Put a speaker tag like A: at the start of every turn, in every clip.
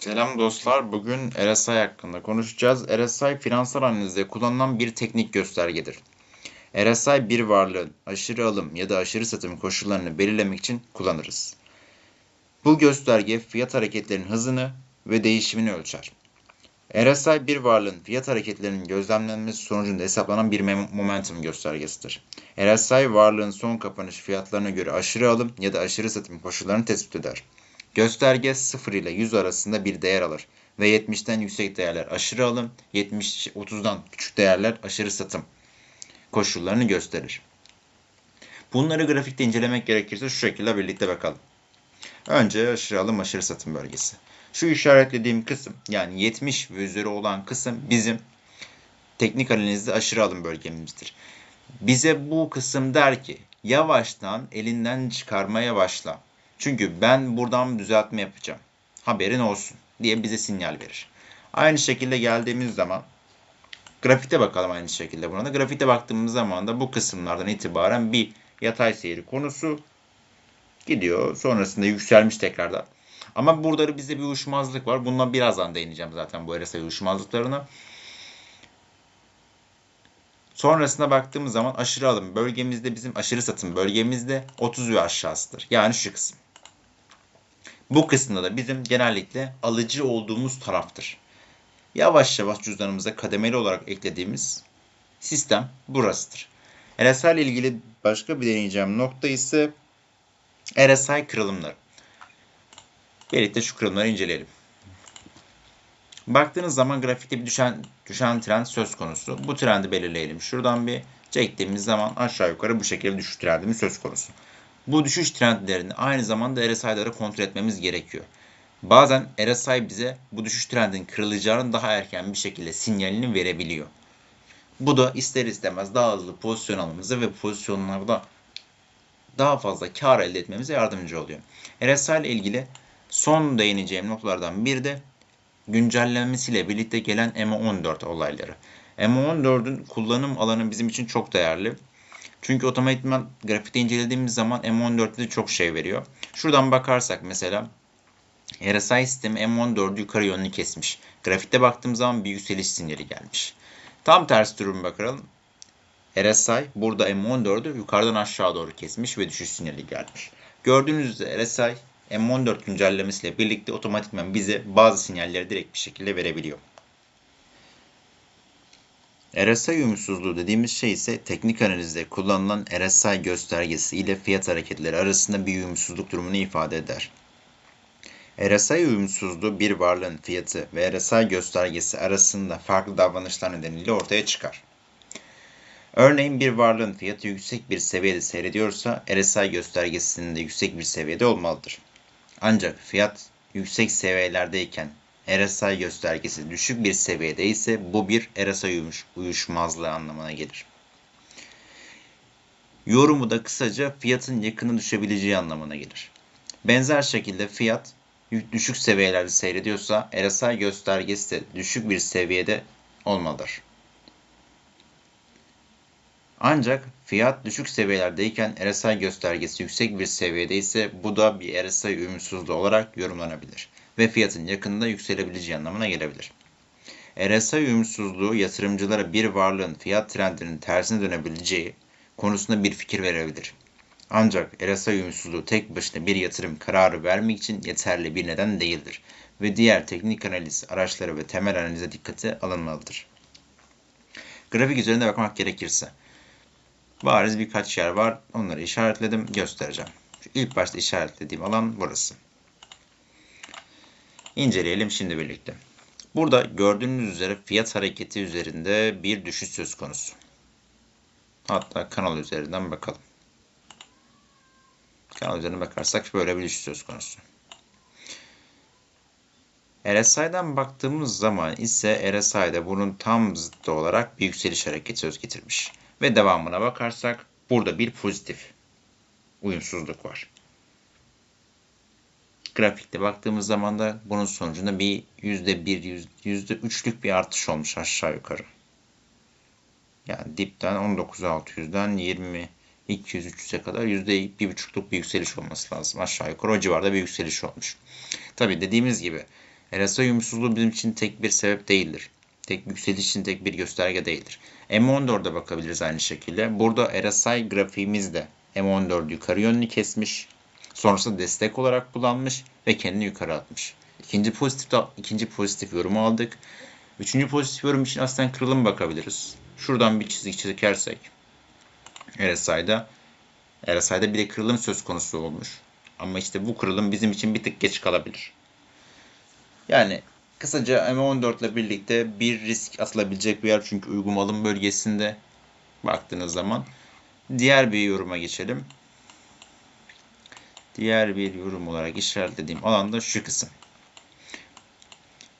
A: Selam dostlar. Bugün RSI hakkında konuşacağız. RSI finansal analizde kullanılan bir teknik göstergedir. RSI bir varlığın aşırı alım ya da aşırı satım koşullarını belirlemek için kullanırız. Bu gösterge fiyat hareketlerinin hızını ve değişimini ölçer. RSI bir varlığın fiyat hareketlerinin gözlemlenmesi sonucunda hesaplanan bir momentum göstergesidir. RSI varlığın son kapanış fiyatlarına göre aşırı alım ya da aşırı satım koşullarını tespit eder. Gösterge 0 ile 100 arasında bir değer alır ve 70'ten yüksek değerler aşırı alım, 70 30'dan küçük değerler aşırı satım koşullarını gösterir. Bunları grafikte incelemek gerekirse şu şekilde birlikte bakalım. Önce aşırı alım aşırı satım bölgesi. Şu işaretlediğim kısım yani 70 ve üzeri olan kısım bizim teknik analizde aşırı alım bölgemizdir. Bize bu kısım der ki yavaştan elinden çıkarmaya başla. Çünkü ben buradan düzeltme yapacağım. Haberin olsun diye bize sinyal verir. Aynı şekilde geldiğimiz zaman grafikte bakalım aynı şekilde buna da. Grafikte baktığımız zaman da bu kısımlardan itibaren bir yatay seyri konusu gidiyor. Sonrasında yükselmiş tekrardan. Ama burada bize bir uyuşmazlık var. Bundan birazdan değineceğim zaten bu RSI uyuşmazlıklarına. Sonrasında baktığımız zaman aşırı alım bölgemizde bizim aşırı satım bölgemizde 30 ve aşağısıdır. Yani şu kısım. Bu kısımda da bizim genellikle alıcı olduğumuz taraftır. Yavaş yavaş cüzdanımıza kademeli olarak eklediğimiz sistem burasıdır. RSI ile ilgili başka bir deneyeceğim nokta ise RSI kırılımları. Birlikte şu kırılımları inceleyelim. Baktığınız zaman grafikte bir düşen, düşen trend söz konusu. Bu trendi belirleyelim. Şuradan bir çektiğimiz zaman aşağı yukarı bu şekilde düşüş trendimiz söz konusu. Bu düşüş trendlerini aynı zamanda RSI'ları kontrol etmemiz gerekiyor. Bazen RSI bize bu düşüş trendinin kırılacağını daha erken bir şekilde sinyalini verebiliyor. Bu da ister istemez daha hızlı pozisyon almamıza ve pozisyonlarda daha fazla kar elde etmemize yardımcı oluyor. RSI ile ilgili son değineceğim noktalardan bir de güncellenmesiyle birlikte gelen M14 olayları. M14'ün kullanım alanı bizim için çok değerli. Çünkü otomatikman grafikte incelediğimiz zaman M14'te çok şey veriyor. Şuradan bakarsak mesela RSI sistemi M14'ü yukarı yönlü kesmiş. Grafikte baktığım zaman bir yükseliş sinyali gelmiş. Tam tersi durum bakalım. RSI burada M14'ü yukarıdan aşağı doğru kesmiş ve düşüş sinyali gelmiş. Gördüğünüz üzere RSI M14 güncellemesiyle birlikte otomatikman bize bazı sinyalleri direkt bir şekilde verebiliyor. RSI uyumsuzluğu dediğimiz şey ise teknik analizde kullanılan RSI göstergesi ile fiyat hareketleri arasında bir uyumsuzluk durumunu ifade eder. RSI uyumsuzluğu bir varlığın fiyatı ve RSI göstergesi arasında farklı davranışlar nedeniyle ortaya çıkar. Örneğin bir varlığın fiyatı yüksek bir seviyede seyrediyorsa RSI göstergesinin de yüksek bir seviyede olmalıdır. Ancak fiyat yüksek seviyelerdeyken RSI göstergesi düşük bir seviyede ise bu bir RSI uyuşmazlığı anlamına gelir. Yorumu da kısaca fiyatın yakını düşebileceği anlamına gelir. Benzer şekilde fiyat düşük seviyelerde seyrediyorsa RSI göstergesi de düşük bir seviyede olmalıdır. Ancak fiyat düşük seviyelerdeyken RSI göstergesi yüksek bir seviyede ise bu da bir RSI uyumsuzluğu olarak yorumlanabilir ve fiyatın yakında yükselebileceği anlamına gelebilir. RSI uyumsuzluğu yatırımcılara bir varlığın fiyat trendinin tersine dönebileceği konusunda bir fikir verebilir. Ancak RSI uyumsuzluğu tek başına bir yatırım kararı vermek için yeterli bir neden değildir ve diğer teknik analiz araçları ve temel analize dikkate alınmalıdır. Grafik üzerinde bakmak gerekirse bariz birkaç yer var. Onları işaretledim, göstereceğim. Şu ilk başta işaretlediğim alan burası. İnceleyelim şimdi birlikte. Burada gördüğünüz üzere fiyat hareketi üzerinde bir düşüş söz konusu. Hatta kanal üzerinden bakalım. Kanal üzerine bakarsak böyle bir düşüş söz konusu. RSI'den baktığımız zaman ise RSI'de bunun tam zıttı olarak bir yükseliş hareketi söz getirmiş. Ve devamına bakarsak burada bir pozitif uyumsuzluk var. Grafikte baktığımız zaman da bunun sonucunda bir %1, %3'lük bir artış olmuş aşağı yukarı. Yani dipten 19.600'den 20 200-300'e kadar %1,5'luk bir yükseliş olması lazım. Aşağı yukarı o civarda bir yükseliş olmuş. Tabi dediğimiz gibi RSI uyumsuzluğu bizim için tek bir sebep değildir. Tek yükseliş için tek bir gösterge değildir. M14'e bakabiliriz aynı şekilde. Burada RSI grafiğimizde M14 yukarı yönlü kesmiş. Sonrasında destek olarak kullanmış ve kendini yukarı atmış. İkinci pozitif, ikinci pozitif yorumu aldık. Üçüncü pozitif yorum için aslen kırılım bakabiliriz. Şuradan bir çizik çekersek RSI'da RSI'da bir de kırılım söz konusu olmuş. Ama işte bu kırılım bizim için bir tık geç kalabilir. Yani kısaca M14 ile birlikte bir risk atılabilecek bir yer çünkü uygun alım bölgesinde baktığınız zaman. Diğer bir yoruma geçelim. Diğer bir yorum olarak işaretlediğim alanda şu kısım.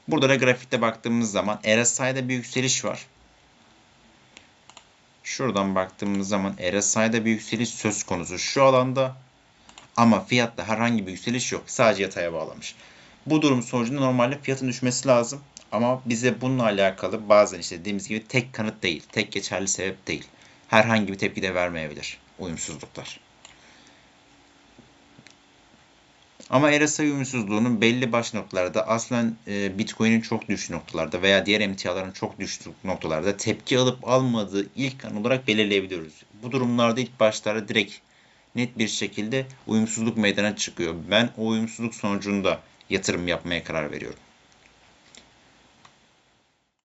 A: Burada da grafikte baktığımız zaman RSI'de bir yükseliş var. Şuradan baktığımız zaman RSI'de bir yükseliş söz konusu şu alanda ama fiyatta herhangi bir yükseliş yok. Sadece yataya bağlamış. Bu durum sonucunda normalde fiyatın düşmesi lazım. Ama bize bununla alakalı bazen işte dediğimiz gibi tek kanıt değil, tek geçerli sebep değil. Herhangi bir tepki de vermeyebilir uyumsuzluklar. Ama RSI uyumsuzluğunun belli baş noktalarda aslen e, Bitcoin'in çok düştüğü noktalarda veya diğer emtiaların çok düştüğü noktalarda tepki alıp almadığı ilk an olarak belirleyebiliyoruz. Bu durumlarda ilk başlarda direkt net bir şekilde uyumsuzluk meydana çıkıyor. Ben o uyumsuzluk sonucunda yatırım yapmaya karar veriyorum.